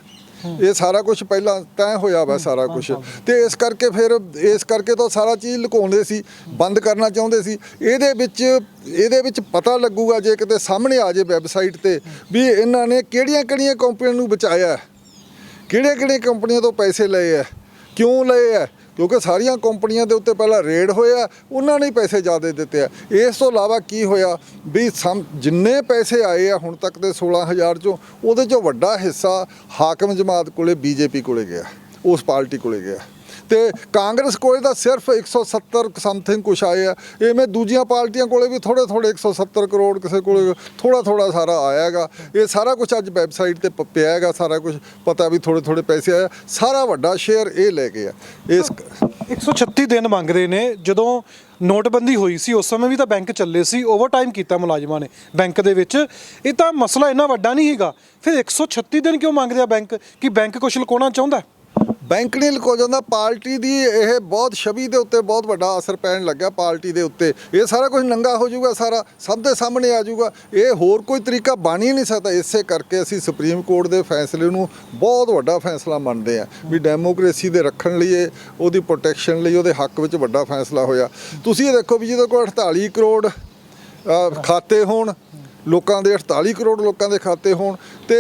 ਇਹ ਸਾਰਾ ਕੁਝ ਪਹਿਲਾਂ ਤੈਅ ਹੋਇਆ ਵਾ ਸਾਰਾ ਕੁਝ ਤੇ ਇਸ ਕਰਕੇ ਫਿਰ ਇਸ ਕਰਕੇ ਤਾਂ ਸਾਰਾ ਚੀਜ਼ ਲੁਕਾਉਂਦੇ ਸੀ ਬੰਦ ਕਰਨਾ ਚਾਹੁੰਦੇ ਸੀ। ਇਹਦੇ ਵਿੱਚ ਇਹਦੇ ਵਿੱਚ ਪਤਾ ਲੱਗੂਗਾ ਜੇ ਕਿਤੇ ਸਾਹਮਣੇ ਆ ਜੇ ਵੈਬਸਾਈਟ ਤੇ ਵੀ ਇਹਨਾਂ ਨੇ ਕਿਹੜੀਆਂ ਕਿਹੜੀਆਂ ਕੰਪਨੀਆਂ ਨੂੰ ਬਚਾਇਆ। ਹੈ। ਕਿਹੜੇ ਕਿਹੜੇ ਕੰਪਨੀਆਂ ਤੋਂ ਪੈਸੇ ਲਏ ਆ ਕਿਉਂ ਲਏ ਆ? ਕਿਉਂਕਿ ਸਾਰੀਆਂ ਕੰਪਨੀਆਂ ਦੇ ਉੱਤੇ ਪਹਿਲਾਂ ਰੇਡ ਹੋਇਆ ਉਹਨਾਂ ਨੇ ਪੈਸੇ ਜ਼ਿਆਦਾ ਦਿੱਤੇ ਆ। ਇਸ ਤੋਂ ਇਲਾਵਾ ਕੀ ਹੋਇਆ ਵੀ ਸਮ, ਜਿੰਨੇ ਪੈਸੇ ਆਏ ਆ ਹੁਣ ਤੱਕ ਦੇ 16000 ਚੋਂ, ਉਹਦੇ ਚੋਂ ਵੱਡਾ ਹਿੱਸਾ ਹਾਕਮ ਜਮਾਤ ਕੋਲੇ, ਬੀਜੇਪੀ ਕੋਲੇ ਗਿਆ, ਉਸ ਪਾਰਟੀ ਕੋਲੇ ਗਿਆ। ਤੇ ਕਾਂਗਰਸ ਕੋਲੇ ਤਾਂ ਸਿਰਫ 170 ਸਮਥਿੰਗ ਕੁਛ ਆਏ ਆ। ਐਵੇਂ ਦੂਜੀਆਂ ਪਾਰਟੀਆਂ ਕੋਲੇ ਵੀ ਥੋੜੇ ਥੋੜੇ 170 ਕਰੋੜ ਕਿਸੇ ਕੋਲੇ ਥੋੜਾ ਥੋੜਾ ਸਾਰਾ ਆਇਆ ਆਇਆਗਾ ਇਹ ਸਾਰਾ ਕੁਝ ਅੱਜ ਵੈਬਸਾਈਟ ਤੇ ਪਿਆ ਹੈਗਾ, ਸਾਰਾ ਕੁਝ ਪਤਾ ਵੀ ਥੋੜੇ ਥੋੜੇ ਪੈਸੇ ਆਇਆ ਸਾਰਾ ਵੱਡਾ ਸ਼ੇਅਰ ਇਹ ਲੈ ਕੇ ਆ। ਇਸ 136 ਦਿਨ ਮੰਗਦੇ ਨੇ। ਜਦੋਂ ਨੋਟਬੰਦੀ ਹੋਈ ਸੀ, ਉਸ ਸਮੇਂ ਵੀ ਤਾਂ ਬੈਂਕ ਚੱਲੇ ਸੀ ਓਵਰਟਾਈਮ ਕੀਤਾ ਮੁਲਾਜ਼ਮਾਂ ਨੇ ਬੈਂਕ ਦੇ ਵਿੱਚ। ਇਹ ਤਾਂ ਮਸਲਾ ਇੰਨਾ ਵੱਡਾ ਨਹੀਂ ਹੈਗਾ। ਫਿਰ 136 ਦਿਨ ਕਿਉਂ ਮੰਗਦੇ ਆ ਬੈਂਕ? ਕਿ ਬੈਂਕ ਕੁਝ ਲੁਕਾਉਣਾ ਚਾਹੁੰਦਾ? ਬੈਂਕ ਨਹੀਂ ਲੁਕੋ ਜਾਂਦਾ, ਪਾਰਟੀ ਦੀ ਇਹ ਬਹੁਤ ਛਵੀ ਦੇ ਉੱਤੇ ਬਹੁਤ ਵੱਡਾ ਅਸਰ ਪੈਣ ਲੱਗਾ ਪਾਰਟੀ ਦੇ ਉੱਤੇ। ਇਹ ਸਾਰਾ ਕੁਝ ਨੰਗਾ ਹੋ ਜਾਊਗਾ, ਸਾਰਾ ਸਭ ਦੇ ਸਾਹਮਣੇ ਆ ਜਾਊਗਾ। ਇਹ ਹੋਰ ਕੋਈ ਤਰੀਕਾ ਬਣ ਹੀ ਨਹੀਂ ਸਕਦਾ। ਇਸੇ ਕਰਕੇ ਅਸੀਂ ਸੁਪਰੀਮ ਕੋਰਟ ਦੇ ਫੈਸਲੇ ਨੂੰ ਬਹੁਤ ਵੱਡਾ ਫੈਸਲਾ ਮੰਨਦੇ ਆ ਵੀ ਡੈਮੋਕ੍ਰੇਸੀ ਦੇ ਰੱਖਣ ਲਈ ਇਹ, ਉਹਦੀ ਪ੍ਰੋਟੈਕਸ਼ਨ ਲਈ ਉਹਦੇ ਹੱਕ ਵਿੱਚ ਵੱਡਾ ਫੈਸਲਾ ਹੋਇਆ। ਤੁਸੀਂ ਇਹ ਦੇਖੋ ਵੀ ਜਿਹਦੇ ਕੋਲ 48 ਕਰੋੜ ਖਾਤੇ ਹੋਣ ਲੋਕਾਂ ਦੇ 48 ਕਰੋੜ ਲੋਕਾਂ ਦੇ ਖਾਤੇ ਹੋਣ ਤੇ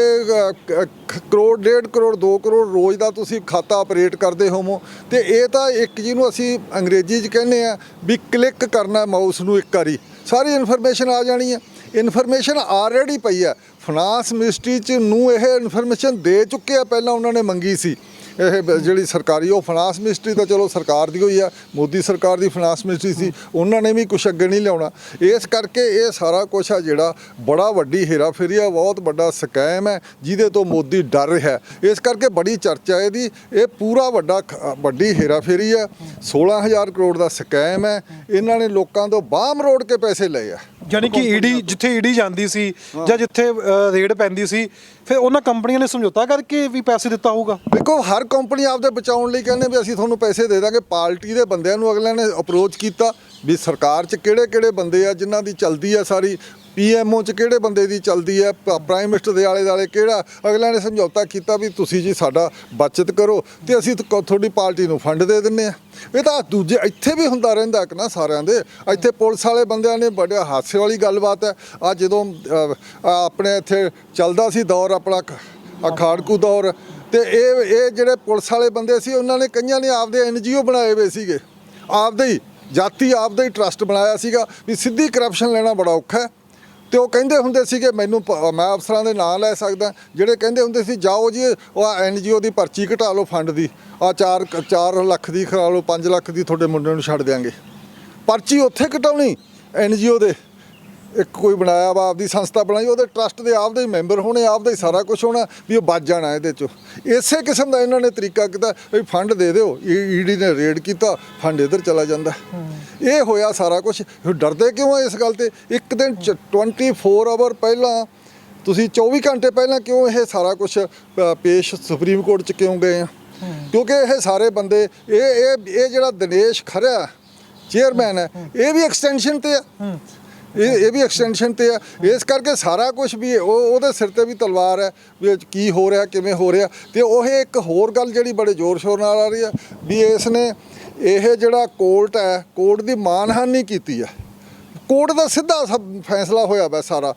ਕਰੋੜ, ਡੇਢ ਕਰੋੜ 2 ਕਰੋੜ ਰੋਜ਼ ਦਾ ਤੁਸੀਂ ਖਾਤਾ ਆਪਰੇਟ ਕਰਦੇ ਹੋਵੋ ਤੇ ਇਹ ਤਾਂ ਇੱਕ ਜਿਹਨੂੰ ਅਸੀਂ ਅੰਗਰੇਜ਼ੀ 'ਚ ਕਹਿੰਦੇ ਆ ਵੀ ਕਲਿੱਕ ਕਰਨਾ ਮਾਊਸ ਨੂੰ ਇੱਕ ਵਾਰੀ। ਸਾਰੀ ਇਨਫੋਰਮੇਸ਼ਨ ਆ ਜਾਣੀ ਹੈ ਇਨਫੋਰਮੇਸ਼ਨ ਆਲਰੇਡੀ ਪਈ ਹੈ ਫਾਈਨਾਂਸ ਮਿਨਿਸਟਰੀ 'ਚ ਨੂੰ ਇਹ ਇਨਫੋਰਮੇਸ਼ਨ ਦੇ ਚੁੱਕੇ ਆ, ਪਹਿਲਾਂ ਉਹਨਾਂ ਨੇ ਮੰਗੀ ਸੀ। ਇਹ ਬ- ਜਿਹੜੀ ਸਰਕਾਰੀ, ਉਹ ਫਾਈਨਾਂਸ ਮਿਨਿਸਟਰੀ ਤਾਂ ਚਲੋ ਸਰਕਾਰ ਦੀ ਹੋਈ ਆ, ਮੋਦੀ ਸਰਕਾਰ ਦੀ ਫਾਈਨਾਂਸ ਮਿਨਿਸਟਰੀ ਸੀ, ਉਹਨਾਂ ਨੇ ਵੀ ਕੁਝ ਅੱਗੇ ਨਹੀਂ ਲਿਆਉਣਾ। ਇਸ ਕਰਕੇ ਇਹ ਸਾਰਾ ਕੁਝ ਆ ਜਿਹੜਾ ਬੜਾ ਵੱਡੀ ਹੇਰਾਫੇਰੀ ਆ, ਬਹੁਤ ਵੱਡਾ ਸਕੈਮ ਹੈ, ਜਿਹਦੇ ਤੋਂ ਮੋਦੀ ਡਰ ਰਿਹਾ। ਹੈ। ਇਸ ਕਰਕੇ ਬੜੀ ਚਰਚਾ ਇਹਦੀ। ਇਹ ਪੂਰਾ ਵੱਡਾ ਖ- ਵੱਡੀ ਹੇਰਾਫੇਰੀ ਆ। 16000 ਕਰੋੜ ਦਾ ਸਕੈਮ ਹੈ। ਇਹਨਾਂ ਨੇ ਲੋਕਾਂ ਤੋਂ ਬਾਹ ਮਰੋੜ ਕੇ ਪੈਸੇ ਲਏ ਆ। ਯਾਨੀ ਕਿ ਈਡੀ ਜਿੱਥੇ ਈਡੀ ਜਾਂਦੀ ਸੀ ਜਾਂ ਜਿੱਥੇ ਰੇਡ ਪੈਂਦੀ ਸੀ ਫਿਰ ਉਹਨਾਂ ਕੰਪਨੀਆਂ ਨੇ ਸਮਝੌਤਾ ਕਰਕੇ ਵੀ ਪੈਸੇ ਦਿੱਤਾ ਹੋਊਗਾ। ਦੇਖੋ ਹਰ ਕੰਪਨੀ ਆਪਦੇ ਬਚਾਉਣ ਲਈ ਕਹਿੰਦੇ ਵੀ ਅਸੀਂ ਤੁਹਾਨੂੰ ਪੈਸੇ ਦੇ ਦਾਂਗੇ। ਪਾਰਟੀ ਦੇ ਬੰਦਿਆਂ ਨੂੰ ਅਗਲਿਆਂ ਨੇ ਅਪਰੋਚ ਕੀਤਾ ਵੀ ਸਰਕਾਰ 'ਚ ਕਿਹੜੇ ਕਿਹੜੇ ਬੰਦੇ ਆ ਜਿਨ੍ਹਾਂ ਦੀ ਚਲਦੀ ਆ ਸਾਰੀ ਪੀਐਮਓ 'ਚ ਕਿਹੜੇ ਬੰਦੇ ਦੀ ਚੱਲਦੀ ਹੈ? ਪ- ਪ੍ਰਾਈਮ ਮਿਨਿਸਟਰ ਦੇ ਆਲੇ ਦਾਲੇ ਕਿਹੜਾ? ਅਗਲਿਆਂ ਨੇ ਸਮਝੌਤਾ ਕੀਤਾ ਵੀ ਤੁਸੀਂ ਜੀ ਸਾਡਾ ਬਚਤ ਕਰੋ ਤੇ ਅਸੀਂ ਤੁਹਾਡੀ ਪਾਰਟੀ ਨੂੰ ਫੰਡ ਦੇ ਦਿੰਨੇ ਆ। ਇਹ ਤਾਂ ਦੂਜੇ ਇੱਥੇ ਵੀ ਹੁੰਦਾ ਰਹਿੰਦਾ ਕਿ ਨਾ ਸਾਰਿਆਂ ਦੇ। ਇੱਥੇ ਪੁਲਿਸ ਵਾਲੇ ਬੰਦਿਆਂ ਨੇ ਬੜੇ ਹਾਸੇ ਵਾਲੀ ਗੱਲਬਾਤ ਹੈ। ਆ ਜਦੋਂ ਆਪਣੇ ਇੱਥੇ ਚੱਲਦਾ ਸੀ ਦੌਰ ਆਪਣਾ ਅਖਾੜਕੂ ਦੌਰ ਤੇ ਇਹ ਇਹ ਜਿਹੜੇ ਪੁਲਿਸ ਵਾਲੇ ਬੰਦੇ ਸੀ, ਉਹਨਾਂ ਨੇ ਕਈਆਂ ਨੇ ਆਪਦੇ ਐਨਜੀਓ ਬਣਾਏ ਹੋਏ ਸੀਗੇ। ਆਪਦੇ ਹੀ, ਜਾਤੀ ਆਪਦਾ ਹੀ ਟਰਸਟ ਬਣਾਇਆ ਸੀਗਾ ਵੀ ਸਿੱਧੀ ਕਰਪਸ਼ਨ ਲੈਣਾ ਬੜਾ ਔਖਾ ਹੈ। ਤੇ ਉਹ ਕਹਿੰਦੇ ਹੁੰਦੇ ਸੀਗੇ ਮੈਨੂੰ ਪ- ਮੈਂ ਅਫਸਰਾਂ ਦੇ ਨਾਂ ਲੈ ਸਕਦਾ। ਜਿਹੜੇ ਕਹਿੰਦੇ ਹੁੰਦੇ ਸੀ, ਜਾਓ ਜੀ, ਉਹ ਐਨਜੀਓ ਦੀ ਪਰਚੀ ਘਟਾ ਲਓ ਫੰਡ ਦੀ। ਆ 4 4 ਲੱਖ ਦੀ ਕਰਾ ਲਓ 5 ਲੱਖ ਦੀ, ਤੁਹਾਡੇ ਮੁੰਡੇ ਨੂੰ ਛੱਡ ਦਿਆਂਗੇ। ਪਰਚੀ ਉੱਥੇ ਕਟਾਉਣੀ ਐਨਜੀਓ ਦੇ। ਇੱਕ ਕੋਈ ਬਣਾਇਆ ਵਾ ਆਪਦੀ ਸੰਸਥਾ ਬਣਾਈ ਉਹਦੇ ਟਰਸਟ ਦੇ ਆਪਦੇ ਹੀ ਮੈਂਬਰ ਹੋਣੇ ਆਪਦਾ ਹੀ ਸਾਰਾ ਕੁਝ ਹੋਣਾ ਵੀ ਉਹ ਬਚ ਜਾਣਾ ਇਹਦੇ ਚੋਂ। ਇਸੇ ਕਿਸਮ ਦਾ ਇਹਨਾਂ ਨੇ ਤਰੀਕਾ ਕੀਤਾ ਵੀ ਫੰਡ ਦੇ ਦਿਓ ਈਡੀ ਨੇ ਰੇਡ ਕੀਤਾ ਫੰਡ ਇਧਰ ਚਲਾ ਜਾਂਦਾ। ਇਹ ਹੋਇਆ ਸਾਰਾ ਕੁਝ ਡਰਦੇ ਕਿਉਂ ਆ ਇਸ ਗੱਲ ਤੇ? ਇੱਕ ਦਿਨ ਚ 24 ਆਵਰ ਪਹਿਲਾਂ ਤੁਸੀਂ 24 ਘੰਟੇ ਪਹਿਲਾਂ ਕਿਉਂ ਇਹ ਸਾਰਾ ਕੁਝ ਪੇਸ਼ ਸੁਪਰੀਮ ਕੋਰਟ ਚ ਕਿਉਂ ਗਏ ਆ? ਕਿਉਂਕਿ ਇਹ ਸਾਰੇ ਬੰਦੇ ਇਹ ਇਹ ਇਹ ਜਿਹੜਾ ਦਿਨੇਸ਼ ਖਰਾ ਚੇਅਰਮੈਨ ਹੈ ਇਹ ਵੀ ਐਕਸਟੈਂਸ਼ਨ ਤੇ ਆ। ਇਹ ਇਹ ਵੀ ਐਕਸਟੈਂਸ਼ਨ ਤੇ ਆ। ਇਸ ਕਰਕੇ ਸਾਰਾ ਕੁਝ ਵੀ ਉਹ ਉਹਦੇ ਸਿਰ ਤੇ ਵੀ ਤਲਵਾਰ ਹੈ ਵੀ ਕੀ ਹੋ ਰਿਹਾ, ਕਿਵੇਂ ਹੋ ਰਿਹਾ। ਤੇ ਉਹ ਇੱਕ ਹੋਰ ਗੱਲ ਜਿਹੜੀ ਬੜੇ ਜ਼ੋਰ ਸ਼ੋਰ ਨਾਲ ਆ ਰਹੀ ਆ, ਵੀ ਇਸ ਨੇ ਇਹ ਜਿਹੜਾ ਕੋਰਟ ਹੈ, ਕੋਰਟ ਦੀ ਮਾਨਹਾਨੀ ਕੀਤੀ ਹੈ ਕੋਰਟ ਦਾ ਸਿੱਧਾ ਸਭ ਫੈਸਲਾ ਹੋਇਆ ਵਾ ਸਾਰਾ।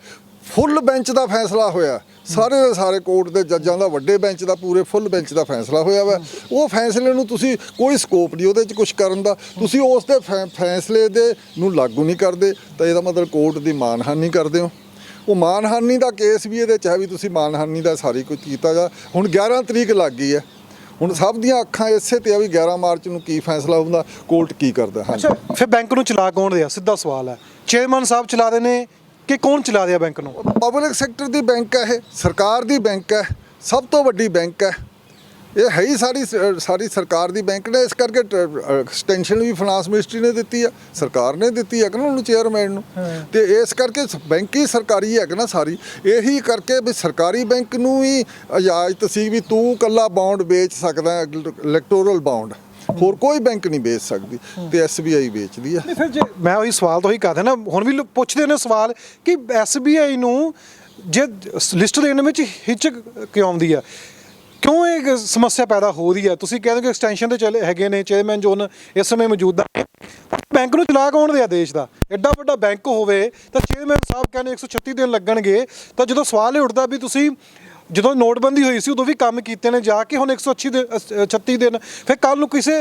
ਫੁੱਲ ਬੈਂਚ ਦਾ ਫੈਸਲਾ ਹੋਇਆ। ਸਾਰੇ ਦੇ ਸਾਰੇ ਕੋਰਟ ਦੇ ਜੱਜਾਂ ਦਾ, ਵੱਡੇ ਬੈਂਚ ਦਾ, ਪੂਰੇ ਫੁੱਲ ਬੈਂਚ ਦਾ ਫੈਸਲਾ ਹੋਇਆ ਵਾ। ਉਹ ਫੈਸਲੇ ਨੂੰ ਤੁਸੀਂ ਕੋਈ ਸਕੋਪ ਨਹੀਂ ਉਹਦੇ 'ਚ ਕੁਝ ਕਰਨ ਦਾ। ਤੁਸੀਂ ਉਸ ਦੇ ਫੈ- ਫੈਸਲੇ ਦੇ ਨੂੰ ਲਾਗੂ ਨਹੀਂ ਕਰਦੇ। ਤਾਂ ਇਹਦਾ ਮਤਲਬ ਕੋਰਟ ਦੀ ਮਾਨਹਾਨੀ ਕਰਦੇ ਹੋ। ਉਹ ਮਾਨਹਾਨੀ ਦਾ ਕੇਸ ਵੀ ਇਹਦੇ 'ਚ ਹੈ ਵੀ ਤੁਸੀਂ ਮਾਨਹਾਨੀ ਦਾ ਸਾਰੀ ਕੁਝ ਕੀਤਾ ਜਾ। ਹੁਣ 11 ਤਰੀਕ ਲੱਗ ਗਈ ਹੈ। ਹੁਣ ਸਭ ਦੀਆਂ ਅੱਖਾਂ ਇਸੇ ਤੇ ਆ ਵੀ 11 ਮਾਰਚ ਨੂੰ ਕੀ ਫੈਸਲਾ ਹੁੰਦਾ, ਕੋਰਟ ਕੀ ਕਰਦਾ। ਹਾਂਜੀ ਫਿਰ ਬੈਂਕ ਨੂੰ ਚਲਾ ਕੌਣ ਰਿਹਾ? ਸਿੱਧਾ ਸਵਾਲ ਹੈ। ਚੇਅਰਮੈਨ ਸਾਹਿਬ ਚਲਾ ਦੇ ਨੇ ਕਿ ਕੌਣ ਚਲਾ ਰਿਹਾ ਬੈਂਕ ਨੂੰ? ਪਬਲਿਕ ਸੈਕਟਰ ਦੀ ਬੈਂਕ ਹੈ ਇਹ ਸਰਕਾਰ ਦੀ ਬੈਂਕ ਹੈ ਸਭ ਤੋਂ ਵੱਡੀ ਬੈਂਕ ਹੈ। ਇਹ ਹੈ ਹੀ ਸਾਰੀ ਸ- ਸਾਰੀ ਸਰਕਾਰ ਦੀ ਬੈਂਕ ਨੇ ਇਸ ਕਰਕੇ ਐਕਸਟੈਂਸ਼ਨ ਵੀ ਫਾਈਨਾਂਸ ਮਿਨਿਸਟਰੀ ਨੇ ਦਿੱਤੀ ਆ ਸਰਕਾਰ ਨੇ ਦਿੱਤੀ ਹੈ ਕਿ ਉਹਨੂੰ ਚੇਅਰਮੈਨ ਨੂੰ। ਤੇ ਇਸ ਕਰਕੇ ਬੈਂਕ ਹੀ ਸਰਕਾਰੀ ਹੈ ਕਿ ਨਾ ਸਾਰੀ। ਇਹੀ ਕਰਕੇ ਵੀ ਸਰਕਾਰੀ ਬੈਂਕ ਨੂੰ ਹੀ ਇਜਾਜ਼ਤ ਸੀ ਵੀ ਤੂੰ ਕੱਲਾ ਬੌਂਡ ਵੇਚ ਸਕਦਾ ਇਲੈਕਟੋਰਲ ਬੌਂਡ ਹੋਰ ਕੋਈ ਬੈਂਕ ਨਹੀਂ ਵੇਚ ਸਕਦੀ ਤੇ ਐਸਬੀਆਈ ਵੇਚਦੀ ਹੈ ਨਹੀਂ ਫਿਰ ਜੇ ਮੈਂ ਉਹੀ ਸਵਾਲ ਤੋਂ ਹੀ ਕਰਦਾ ਨਾ, ਹੁਣ ਵੀ ਲੋ- ਪੁੱਛਦੇ ਨੇ ਸਵਾਲ ਕਿ SBI ਨੂੰ ਜੇ ਲਿਸਟ ਦੇਣ ਵਿੱਚ ਹਿਚਕ ਕਿਉਂ ਆਉਂਦੀ ਆ? ਕਿਉਂ ਇਹ ਸਮੱਸਿਆ ਪੈਦਾ ਹੋ ਰਹੀ ਹੈ ਤੁਸੀਂ ਕਹਿੰਦੇ ਕਿ ਐਕਸਟੈਂਸ਼ਨ ਤੇ ਚੱਲੇ ਹੈਗੇ ਨੇ, ਚੇਅਰਮੈਨ ਜੋਨ ਇਸ ਸਮੇਂ ਮੌਜੂਦਾ ਬੈਂਕ ਨੂੰ ਚਲਾ ਕੌਣ ਰਿਹਾ ਦੇਸ਼ ਦਾ। ਐਡਾ ਵੱਡਾ ਬੈਂਕ ਹੋਵੇ ਤਾਂ ਚੇਅਰਮੈਨ ਸਾਹਿਬ ਕਹਿੰਦੇ 136 ਦਿਨ ਲੱਗਣਗੇ। ਤਾਂ ਜਦੋਂ ਸਵਾਲ ਇਹ ਉੱਠਦਾ ਵੀ ਤੁਸੀਂ ਜਦੋਂ ਨੋਟਬੰਦੀ ਹੋਈ ਸੀ ਉਦੋਂ ਵੀ ਕੰਮ ਕੀਤੇ ਨੇ ਜਾ ਕੇ ਹੁਣ 180 ਦਿਨ ਅ, 36 ਦਿਨ ਫਿਰ ਕੱਲ ਨੂੰ ਕਿਸੇ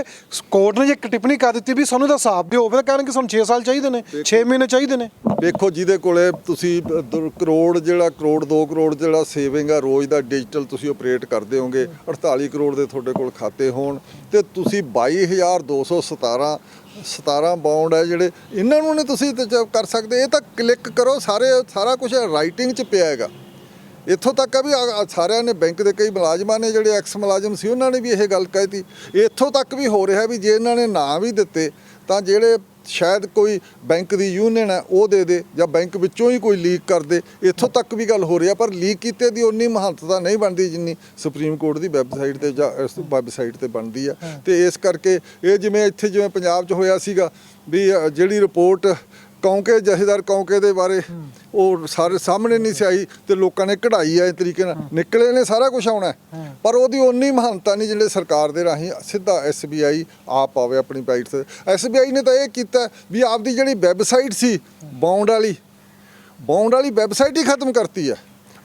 ਕੋਰਟ ਨੇ ਜੇ ਇੱਕ ਟਿੱਪਣੀ ਕਰ ਦਿੱਤੀ ਵੀ ਸਾਨੂੰ ਦਾ ਹਿਸਾਬ ਦਿਓ ਫਿਰ ਕਹਿਣਗੇ ਸਾਨੂੰ 6 ਸਾਲ ਚਾਹੀਦੇ ਨੇ 6 ਮਹੀਨੇ ਚਾਹੀਦੇ ਨੇ। ਵੇਖੋ ਜਿਹਦੇ ਕੋਲੇ ਤੁਸੀਂ ਦ- ਦ- ਕਰੋੜ ਜਿਹੜਾ ਕਰੋੜ 2 ਕਰੋੜ ਜਿਹੜਾ ਸੇਵਿੰਗ ਆ ਰੋਜ਼ ਦਾ ਡਿਜੀਟਲ ਤੁਸੀਂ ਆਪਰੇਟ ਕਰਦੇ ਹੋਗੇ 48 ਕਰੋੜ ਦੇ ਤੁਹਾਡੇ ਕੋਲ ਖਾਤੇ ਹੋਣ ਤੇ ਤੁਸੀਂ 22217 17 ਬਾਉਂਡ ਹੈ ਜਿਹੜੇ ਇਹਨਾਂ ਨੂੰ ਨੇ ਤੁਸੀਂ ਕਰ ਸਕਦੇ ਇਹ ਤਾਂ ਕਲਿੱਕ ਕਰੋ ਸਾਰੇ ਸਾਰਾ ਕੁਝ ਰਾਈਟਿੰਗ 'ਚ ਪਿਆ ਹੈਗਾ। ਇੱਥੋਂ ਤੱਕ ਆ ਵੀ ਆ- ਸਾਰਿਆਂ ਨੇ ਬੈਂਕ ਦੇ ਕਈ ਮੁਲਾਜ਼ਮਾਂ ਨੇ ਜਿਹੜੇ ਐਕਸ ਮੁਲਾਜ਼ਮ ਸੀ ਉਹਨਾਂ ਨੇ ਵੀ ਇਹ ਗੱਲ ਕਹਿਤੀ ਇੱਥੋਂ ਤੱਕ ਵੀ ਹੋ ਰਿਹਾ ਵੀ ਜੇ ਇਹਨਾਂ ਨੇ ਨਾਂ ਵੀ ਦਿੱਤੇ ਤਾਂ ਜਿਹੜੇ ਸ਼ਾਇਦ ਕੋਈ ਬੈਂਕ ਦੀ ਯੂਨੀਅਨ ਹੈ ਉਹ ਦੇ ਦੇ ਜਾਂ ਬੈਂਕ ਵਿੱਚੋਂ ਹੀ ਕੋਈ ਲੀਕ ਕਰ ਦੇ। ਇੱਥੋਂ ਤੱਕ ਵੀ ਗੱਲ ਹੋ ਰਹੀ ਆ ਪਰ ਲੀਕ ਕੀਤੇ ਦੀ ਉਨੀ ਮਹੱਤਤਾ ਨਹੀਂ ਬਣਦੀ ਜਿੰਨੀ ਸੁਪਰੀਮ ਕੋਰਟ ਦੀ ਵੈਬਸਾਈਟ ਤੇ ਜਾਂ ਇਸ ਵੈਬਸਾਈਟ ਤੇ ਬਣਦੀ ਆ। ਤੇ ਇਸ ਕਰਕੇ ਇਹ ਜਿਵੇਂ ਇੱਥੇ ਜਿਵੇਂ ਪੰਜਾਬ 'ਚ ਹੋਇਆ ਸੀਗਾ ਵੀ ਅ, ਜਿਹੜੀ ਰਿਪੋਰਟ ਕੌਂਕੇ ਜਥੇਦਾਰ ਕੌਂਕੇ ਦੇ ਬਾਰੇ ਉਹ ਸਾਰੇ ਸਾਹਮਣੇ ਨਹੀਂ ਸੀ ਆਈ ਤੇ ਲੋਕਾਂ ਨੇ ਕਢਾਈ ਆ ਇਸ ਤਰੀਕੇ ਨਾਲ। ਨਿਕਲੇ ਨੇ ਸਾਰਾ ਕੁਝ ਆਉਣਾ। ਪਰ ਉਹਦੀ ਉਨੀ ਮਹਾਨਤਾ ਨਹੀਂ ਜਿਹੜੇ ਸਰਕਾਰ ਦੇ ਰਾਹੀਂ ਸਿੱਧਾ ਐਸਬੀਆਈ ਆਪ ਆਵੇ ਆਪਣੀ ਬਾਈਟ ਤੇ। ਐਸਬੀਆਈ ਨੇ ਤਾਂ ਇਹ ਕੀਤਾ ਵੀ ਆਪਦੀ ਜਿਹੜੀ ਵੈਬਸਾਈਟ ਸੀ ਬੌਂਡ ਵਾਲੀ ਬੌਂਡ ਵਾਲੀ ਵੈਬਸਾਈਟ ਹੀ ਖਤਮ ਕਰਤੀ ਹੈ।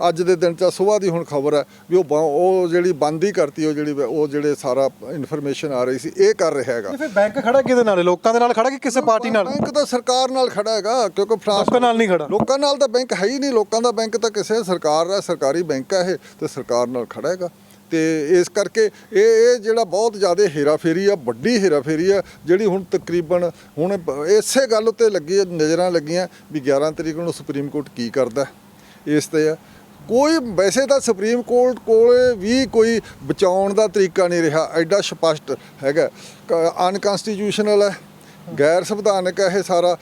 ਅੱਜ ਦੇ ਦਿਨ ਚ ਸਵੇਰ ਦੀ ਹੁਣ ਖਬਰ ਹੈ ਵੀ ਉਹ ਬੌ- ਉਹ ਜਿਹੜੀ ਬੰਦ ਹੀ ਕਰਤੀ ਉਹ ਜਿਹੜੀ ਉਹ ਜਿਹੜੇ ਸਾਰਾ ਇਨਫੋਰਮੇਸ਼ਨ ਆ ਰਹੀ ਸੀ ਇਹ ਕਰ ਰਿਹਾ ਹੈਗਾ। ਫਿਰ ਬੈਂਕ ਖੜਾ ਕਿਹਦੇ ਨਾਲ ਹੈ? ਲੋਕਾਂ ਦੇ ਨਾਲ ਖੜਾ ਕਿ ਕਿਸੇ ਪਾਰਟੀ ਨਾਲ? ਬੈਂਕ ਤਾਂ ਸਰਕਾਰ ਨਾਲ ਖੜਾ ਹੈਗਾ ਕਿਉਂਕਿ ਫਰਾਂਸ ਲੋਕਾਂ ਨਾਲ ਨਹੀਂ ਖੜਾ। ਲੋਕਾਂ ਨਾਲ ਤਾਂ ਬੈਂਕ ਹੈ ਹੀ ਨਹੀਂ ਲੋਕਾਂ ਦਾ ਬੈਂਕ ਤਾਂ ਕਿਸੇ ਸਰਕਾਰ ਦਾ ਸਰਕਾਰੀ ਬੈਂਕ ਹੈ ਇਹ ਤੇ ਸਰਕਾਰ ਨਾਲ ਖੜਾ ਹੈਗਾ। ਤੇ ਇਸ ਕਰਕੇ ਇਹ ਇਹ ਜਿਹੜਾ ਬਹੁਤ ਜ਼ਿਆਦਾ ਹੇਰਾਫੇਰੀ ਆ ਵੱਡੀ ਹੇਰਾਫੇਰੀ ਆ ਜਿਹੜੀ ਹੁਣ ਤਕਰੀਬਨ ਹੁਣ ਬ- ਇਸੇ ਗੱਲ ਉੱਤੇ ਲੱਗੀ ਨਜ਼ਰਾਂ ਲੱਗੀਆਂ ਵੀ 11 ਤਰੀਕ ਨੂੰ ਸੁਪਰੀਮ ਕੋਰਟ ਕੀ ਕਰਦਾ। ਇਸ ਤੇ ਆ ਕੋਈ ਵੈਸੇ ਤਾਂ ਸੁਪਰੀਮ ਕੋਰਟ ਕੋਲ ਵੀ ਕੋਈ ਬਚਾਉਣ ਦਾ ਤਰੀਕਾ ਨਹੀਂ ਰਿਹਾ ਐਡਾ ਸਪਸ਼ਟ ਹੈਗਾ। ਅਨਕਨਸਟੀਟਿਊਸ਼ਨਲ ਹੈ ਗੈਰ ਸੰਵਿਧਾਨਕ ਹੈ ਇਹ ਸਾਰਾ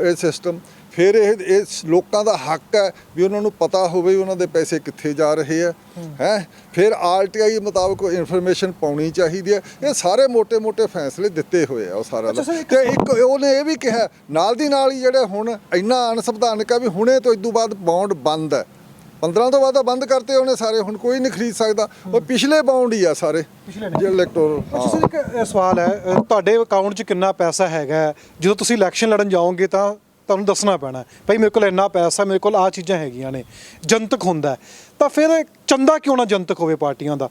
ਇਹ ਸਿਸਟਮ ਫਿਰ ਇਹ ਇਸ ਲੋਕਾਂ ਦਾ ਹੱਕ ਹੈ ਵੀ ਉਹਨਾਂ ਨੂੰ ਪਤਾ ਹੋਵੇ ਉਹਨਾਂ ਦੇ ਪੈਸੇ ਕਿੱਥੇ ਜਾ ਰਹੇ ਆ। ਹੈ? ਫਿਰ ਆਰਟੀਆਈ ਮੁਤਾਬਕ ਇਨਫੋਰਮੇਸ਼ਨ ਪਾਉਣੀ ਚਾਹੀਦੀ ਹੈ। ਇਹ ਸਾਰੇ ਮੋٹے-ਮੋٹے ਫੈਸਲੇ ਦਿੱਤੇ ਹੋਏ ਆ ਉਹ ਸਾਰਾ ਤੇ ਇੱਕ ਉਹਨੇ ਇਹ ਵੀ ਕਿਹਾ ਨਾਲ ਦੀ ਨਾਲ ਹੀ ਜਿਹੜਾ ਹੁਣ ਇੰਨਾ ਅਨਸੰਵਿਧਾਨਕ ਆ ਵੀ ਹੁਣੇ ਤੋਂ ਇਸ ਤੋਂ ਬਾਅਦ ਬੌਂਡ ਬੰਦ ਹੈ। 15 ਤੋਂ ਬਾਅਦ ਤਾਂ ਬੰਦ ਕਰਤੇ ਉਹਨੇ ਸਾਰੇ ਹੁਣ ਕੋਈ ਨਹੀਂ ਖਰੀਦ ਸਕਦਾ ਉਹ ਪਿਛਲੇ ਬੌਂਡ ਹੀ ਆ ਸਾਰੇ ਪਿਛਲੇ ਨੇ। ਜੇ ਇਲੈਕਟੋਰਲ ਅੱਛਾ ਸਰ ਇੱਕ ਅ, ਸਵਾਲ ਹੈ ਅ, ਤੁਹਾਡੇ ਅਕਾਊਂਟ 'ਚ ਕਿੰਨਾ ਪੈਸਾ ਹੈਗਾ ਹੈ? ਜਦੋਂ ਤੁਸੀਂ ਇਲੈਕਸ਼ਨ ਲੜਨ ਜਾਓਗੇ ਤਾਂ ਤੁਹਾਨੂੰ ਦੱਸਣਾ ਪੈਣਾ ਹੈ, ਭਾਈ ਮੇਰੇ ਕੋਲ ਇੰਨਾ ਪੈਸਾ ਮੇਰੇ ਕੋਲ ਆ ਚੀਜ਼ਾਂ ਹੈਗੀਆਂ ਨੇ ਜਨਤਕ ਹੁੰਦਾ ਹੈ। ਤਾਂ ਫਿਰ ਚੰਦਾ ਕਿਉਂ ਨਾ ਜਨਤਕ ਹੋਵੇ ਪਾਰਟੀਆਂ ਦਾ।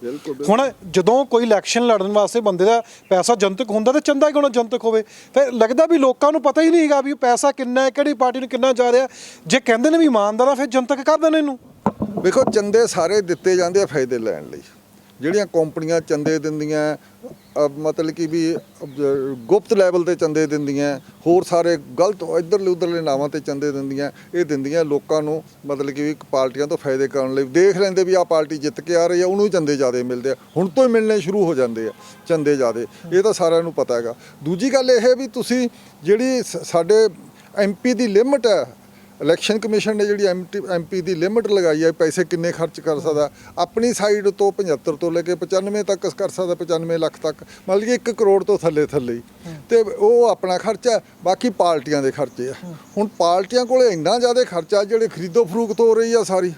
ਹੁਣ ਜਦੋਂ ਕੋਈ ਇਲੈਕਸ਼ਨ ਲੜਨ ਵਾਸਤੇ ਬੰਦੇ ਦਾ ਪੈਸਾ ਜਨਤਕ ਹੁੰਦਾ ਤਾਂ ਚੰਦਾ ਕਿਉਂ ਨਾ ਜਨਤਕ ਹੋਵੇ ਫਿਰ ਲੱਗਦਾ ਵੀ ਲੋਕਾਂ ਨੂੰ ਪਤਾ ਹੀ ਨਹੀਂ ਹੈਗਾ ਵੀ ਪੈਸਾ ਕਿੰਨਾ ਹੈ ਕਿਹੜੀ ਪਾਰਟੀ ਨੂੰ ਕਿੰਨਾ ਜਾ ਰਿਹਾ ਜੇ ਕਹਿੰਦੇ ਨੇ ਵੀ ਇਮਾਨਦਾਰ ਆ ਫਿਰ ਜਨਤਕ ਕਰ ਦੇਣ ਇਹਨੂੰ ਵੇਖੋ, ਚੰਦੇ ਸਾਰੇ ਦਿੱਤੇ ਜਾਂਦੇ ਆ ਫਾਇਦੇ ਲੈਣ ਲਈ। ਜਿਹੜੀਆਂ ਕੰਪਨੀਆਂ ਚੰਦੇ ਦਿੰਦੀਆਂ ਮਤਲਬ ਕਿ ਵੀ ਗੁਪਤ ਲੈਵਲ ਤੇ ਚੰਦੇ ਦਿੰਦੀਆਂ, ਹੋਰ ਸਾਰੇ ਗਲਤ ਇਧਰਲੇ ਉਧਰਲੇ ਨਾਵਾਂ ਤੇ ਚੰਦੇ ਦਿੰਦੀਆਂ, ਇਹ ਦਿੰਦੀਆਂ ਲੋਕਾਂ ਨੂੰ ਮਤਲਬ ਕਿ ਵੀ ਪਾਰਟੀਆਂ ਤੋਂ ਫਾਇਦੇ ਕਰਨ ਲਈ। ਦੇਖ ਲੈਂਦੇ ਵੀ ਆਹ ਪਾਰਟੀ ਜਿੱਤ ਕੇ ਆ ਰਹੀ ਆ, ਉਹਨੂੰ ਹੀ ਚੰਦੇ ਜ਼ਿਆਦੇ ਮਿਲਦੇ ਆ। ਹੁਣ ਤੋਂ ਹੀ ਮਿਲਣੇ ਸ਼ੁਰੂ ਹੋ ਜਾਂਦੇ ਆ, ਚੰਦੇ ਜ਼ਿਆਦੇ। ਇਹ ਤਾਂ ਸਾਰਿਆਂ ਨੂੰ ਪਤਾ ਹੈਗਾ। ਦੂਜੀ ਗੱਲ ਇਹ ਹੈ ਵੀ ਤੁਸੀਂ ਜਿਹੜੀ ਸ- ਸਾਡੇ ਐਮਪੀ ਦੀ ਲਿਮਟ ਹੈ ਇਲੈਕਸ਼ਨ ਕਮਿਸ਼ਨ ਨੇ ਜਿਹੜੀ ਐਮਪੀ ਦੀ ਲਿਮਟ ਲਗਾਈ ਹੈ ਪੈਸੇ ਕਿੰਨੇ ਖਰਚ ਕਰ ਸਕਦਾ ਆਪਣੀ ਸਾਈਡ ਤੋਂ 75 ਤੋਂ ਲੈ ਕੇ 95 ਤੱਕ ਕਰ ਸਕਦਾ 95 ਲੱਖ ਤੱਕ ਮਤਲਬ ਕਿ 1 ਕਰੋੜ ਤੋਂ ਥੱਲੇ ਥੱਲੇ ਤੇ ਉਹ ਆਪਣਾ ਖਰਚਾ ਬਾਕੀ ਪਾਰਟੀਆਂ ਦੇ ਖਰਚੇ ਆ। ਹੁਣ ਪਾਰਟੀਆਂ ਕੋਲੇ ਇੰਨਾ ਜ਼ਿਆਦਾ ਖਰਚਾ ਜਿਹੜੇ ਖਰੀਦੋ ਫਰੋਖਤ ਹੋ ਰਹੀ ਆ ਸਾਰੀ।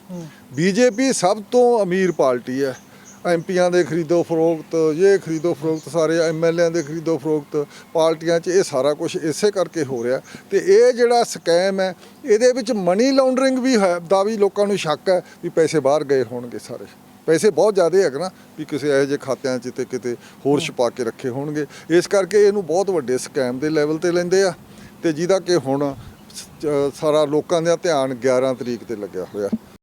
ਬੀਜੇਪੀ ਸਭ ਤੋਂ ਅਮੀਰ ਪਾਰਟੀ ਹੈ। ਐਮਪੀਆਂ ਦੇ ਖਰੀਦੋ ਫਰੋਖਤ ਇਹ ਖਰੀਦੋ ਫਰੋਖਤ ਸਾਰੇ ਐਮਐਲਏਆਂ ਦੇ ਖਰੀਦੋ ਫਰੋਖਤ ਪਾਰਟੀਆਂ 'ਚ ਇਹ ਸਾਰਾ ਕੁਝ ਇਸੇ ਕਰਕੇ ਹੋ ਰਿਹਾ। ਤੇ ਇਹ ਜਿਹੜਾ ਸਕੈਮ ਹੈ ਇਹਦੇ ਵਿੱਚ ਮਨੀ ਲਾਉਂਡਰਿੰਗ ਵੀ ਹੈ ਦਾ ਵੀ ਲੋਕਾਂ ਨੂੰ ਸ਼ੱਕ ਹੈ ਵੀ ਪੈਸੇ ਬਾਹਰ ਗਏ ਹੋਣਗੇ ਸਾਰੇ। ਪੈਸੇ ਬਹੁਤ ਜ਼ਿਆਦਾ ਹੈਗੇ ਨਾ ਵੀ ਕਿਸੇ ਇਹੋ ਜਿਹੇ ਖਾਤਿਆਂ 'ਚ ਤੇ ਕਿਤੇ ਹੋਰ ਛੁਪਾ ਕੇ ਰੱਖੇ ਹੋਣਗੇ। ਇਸ ਕਰਕੇ ਇਹਨੂੰ ਬਹੁਤ ਵੱਡੇ ਸਕੈਮ ਦੇ ਲੈਵਲ ਤੇ ਲੈਂਦੇ ਆ। ਤੇ ਜਿਹਦਾ ਕਿ ਹੁਣ ਸਾਰਾ ਲੋਕਾਂ ਦਾ ਧਿਆਨ 11 ਤਰੀਕ ਤੇ ਲੱਗਿਆ ਹੋਇਆ।